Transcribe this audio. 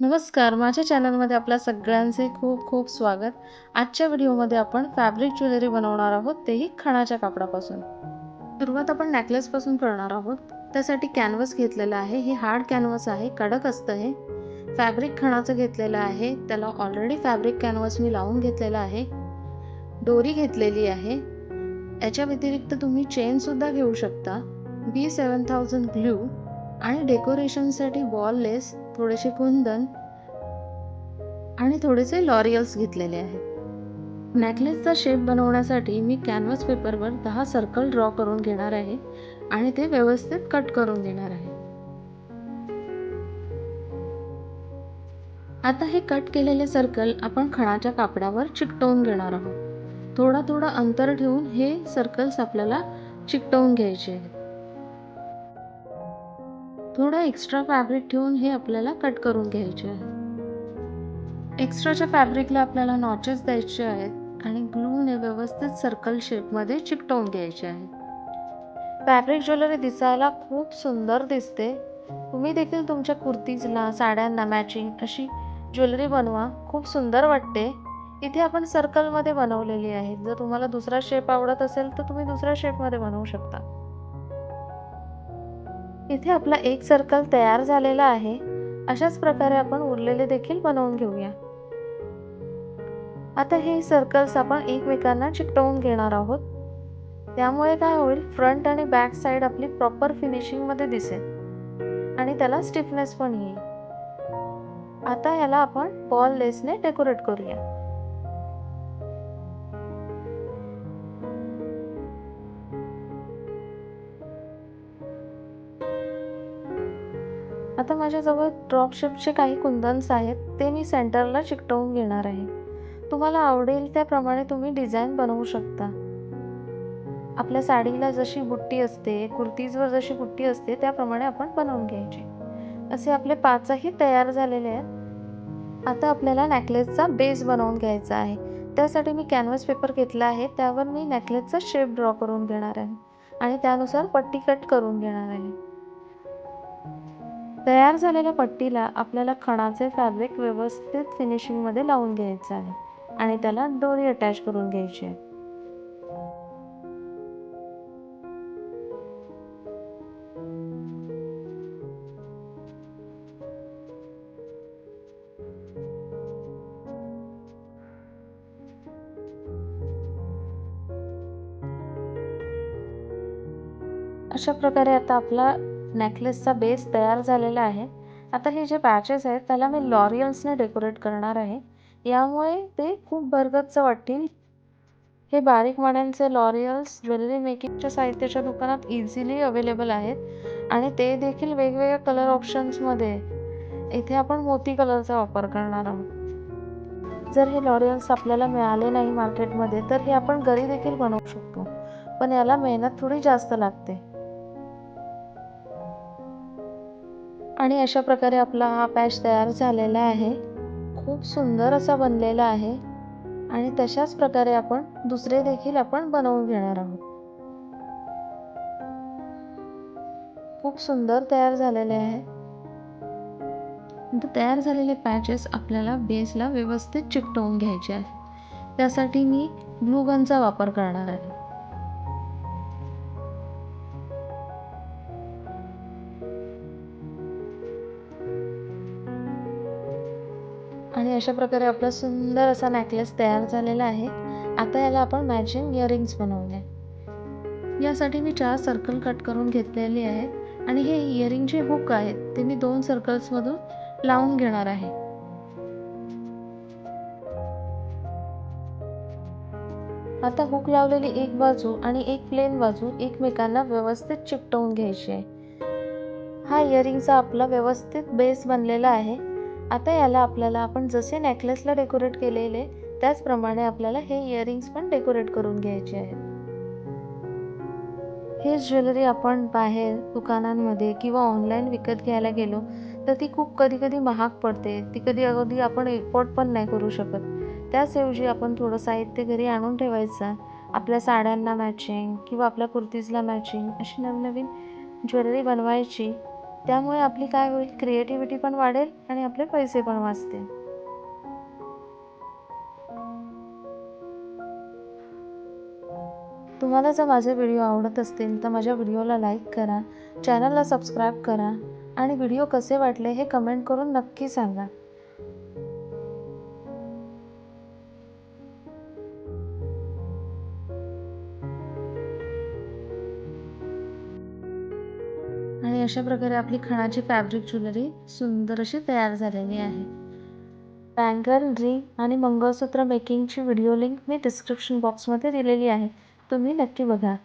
नमस्कार. माझ्या चॅनलमध्ये आपल्या सगळ्यांचे खूप खूप स्वागत. आजच्या व्हिडिओमध्ये आपण फॅब्रिक ज्वेलरी बनवणार आहोत. तेही खणाच्या कापडापासून. सुरुवात आपण नेकलेसपासून करणार आहोत. त्यासाठी कॅनव्हस घेतलेलं आहे. हे हार्ड कॅनव्हस आहे. कडक असतं हे. फॅब्रिक खणाचं घेतलेलं आहे. त्याला ऑलरेडी फॅब्रिक कॅनव्हस मी लावून घेतलेला आहे. दोरी घेतलेली आहे. याच्या व्यतिरिक्त तुम्ही चेनसुद्धा घेऊ शकता. बी सेवन थाउजंड ग्लू आणि डेकोरेशनसाठी बॉल लेस थोडेसे कुंदन आणि थोडेसे लॉरियल्स घेतलेले आहेत. नेकलेसचा शेप बनवण्यासाठी मी कॅनव्हास पेपरवर दहा सर्कल ड्रॉ करून घेणार आहे आणि ते व्यवस्थित कट करून देणार आहे. आता हे कट केलेले सर्कल आपण खणाच्या कापडावर चिकटवून घेणार आहोत. थोडा थोडा अंतर ठेवून हे सर्कल्स आपल्याला चिकटवून घ्यायचे आहेत. थोडा एक्स्ट्रा फॅब्रिक ठेवून हे आपल्याला कट करून घ्यायचे आहे. एक्स्ट्राच्या फॅब्रिकला आपल्याला नॉचेस द्यायचे आहेत आणि ग्लूने व्यवस्थित सर्कल शेपमध्ये चिकटवून घ्यायचे आहे. फॅब्रिक ज्वेलरी दिसायला खूप सुंदर दिसते. तुम्ही देखील तुमच्या कुर्तीजला साड्यांना मॅचिंग अशी ज्वेलरी बनवा. खूप सुंदर वाटते. इथे आपण सर्कलमध्ये बनवलेली आहे. जर तुम्हाला दुसरा शेप आवडत असेल तर तुम्ही दुसऱ्या शेपमध्ये बनवू शकता. इथे आपला एक सर्कल तयार झालेला आहे. अशाच प्रकारे आपण उरलेले देखील बनवून घेऊया. आता हे सर्कल्स आपण एकमेकांना चिकटवून घेणार आहोत. त्यामुळे काय होईल? फ्रंट आणि बॅक साईड आपली प्रॉपर फिनिशिंगमध्ये दिसेल. आणि त्याला स्टिफनेस पण येईल. आता याला आपण बॉल लेसने डेकोरेट करूया. आता माझ्याजवळ ड्रॉप शेपचे काही कुंदन्स आहेत ते मी सेंटरला चिकटवून घेणार आहे. तुम्हाला आवडेल त्याप्रमाणे तुम्ही डिझाईन बनवू शकता. आपल्या साडीला जशी बुट्टी असते कुर्तीजवर जशी बुट्टी असते त्याप्रमाणे आपण बनवून घ्यायची. असे आपले पाचही तयार झालेले आहेत. आता आपल्याला नेकलेसचा बेस बनवून घ्यायचा आहे. त्यासाठी मी कॅनव्हास पेपर घेतला आहे त्यावर मी नेकलेसचा शेप ड्रॉ करून घेणार आहे. आणि त्यानुसार पट्टी कट करून घेणार आहे. तयार झालेल्या पट्टीला आपल्याला खणाचे फॅब्रिक व्यवस्थित फिनिशिंगमध्ये लावून घ्यायचं आहे आणि त्याला दोरी अटॅच करून घ्यायची आहे. अशा प्रकारे आता आपला नेकलेसचा बेस तयार झालेला आहे. आता हे जे पॅचेस आहेत त्याला मी लॉरियल्सने डेकोरेट करणार आहे. यामुळे ते खूप भरगच्च वाटतील. हे बारीक मण्यांचे लॉरियल्स ज्वेलरी मेकिंगच्या साहित्याच्या दुकानात इझिली अवेलेबल आहेत. आणि ते देखील वेगवेगळ्या कलर ऑप्शन्समध्ये इथे आपण मोती कलरचा वापर करणार आहोत. जर हे लॉरियल्स आपल्याला मिळाले नाही मार्केटमध्ये तर हे आपण घरी देखील बनवू शकतो. पण याला मेहनत थोडी जास्त लागते. आणि अशा प्रकारे आपला हा पॅच तयार झालेला आहे. खूप सुंदर असा बनलेला आहे. आणि तशाच प्रकारे आपण दुसरे देखील आपण बनवून घेणार आहोत. खूप सुंदर तयार झालेले आहे. तयार झालेले पॅचेस आपल्याला बेसला व्यवस्थित चिकटवून घ्यायचे आहे त्यासाठी मी ग्लू गनचा वापर करणार आहे. अशा प्रकारे आपला सुंदर असा नेकलेस तयार झालेला आहे. आता याला आपण मॅचिंग इयरिंग्स बनवूया. यासाठी मी चार सर्कल कट करून घेतलेली आहे आणि हे इयरिंगचे हुक आहेत. ते मी दोन सर्कल्समधून लावून घेणार आहे. आता हुक लावलेली एक बाजू आणि एक प्लेन बाजू एकमेकांना व्यवस्थित चिकटवून घ्यायची आहे. हा इयरिंगचा आपला व्यवस्थित बेस बनलेला आहे. आता याला आपल्याला आपण जसे नेकलेसला डेकोरेट केलेले त्याचप्रमाणे आपल्याला हे इयरिंग्स पण डेकोरेट करून घ्यायचे आहेत. हे ज्वेलरी आपण बाहेर दुकानांमध्ये किंवा ऑनलाईन विकत घ्यायला गेलो तर ती खूप कधी कधी महाग पडते. ती कधी अगदी आपण एक्सपोर्ट पण नाही करू शकत. त्याचऐवजी आपण थोडं साहित्य घरी आणून ठेवायचं. आपल्या साड्यांना मॅचिंग किंवा आपल्या कुर्तीजला मॅचिंग अशी नवनवीन ज्वेलरी बनवायची. त्यामुळे आपली काय होईल? क्रिएटिव्हिटी पण वाढेल आणि आपले पैसे पण वाचतील. तुम्हाला जर माझे व्हिडिओ आवडत असतील तर माझ्या व्हिडिओला लाईक करा चॅनलला सबस्क्राईब करा आणि व्हिडिओ कसे वाटले हे कमेंट करून नक्की सांगा. अशा प्रकारे आपली खणाची फॅब्रिक ज्वेलरी सुंदर अशी तयार झालेली आहे. बँगल रिंग आणि मंगळसूत्र मेकिंगची व्हिडिओ लिंक मी डिस्क्रिप्शन बॉक्समध्ये दिलेली आहे. तुम्ही नक्की बघा.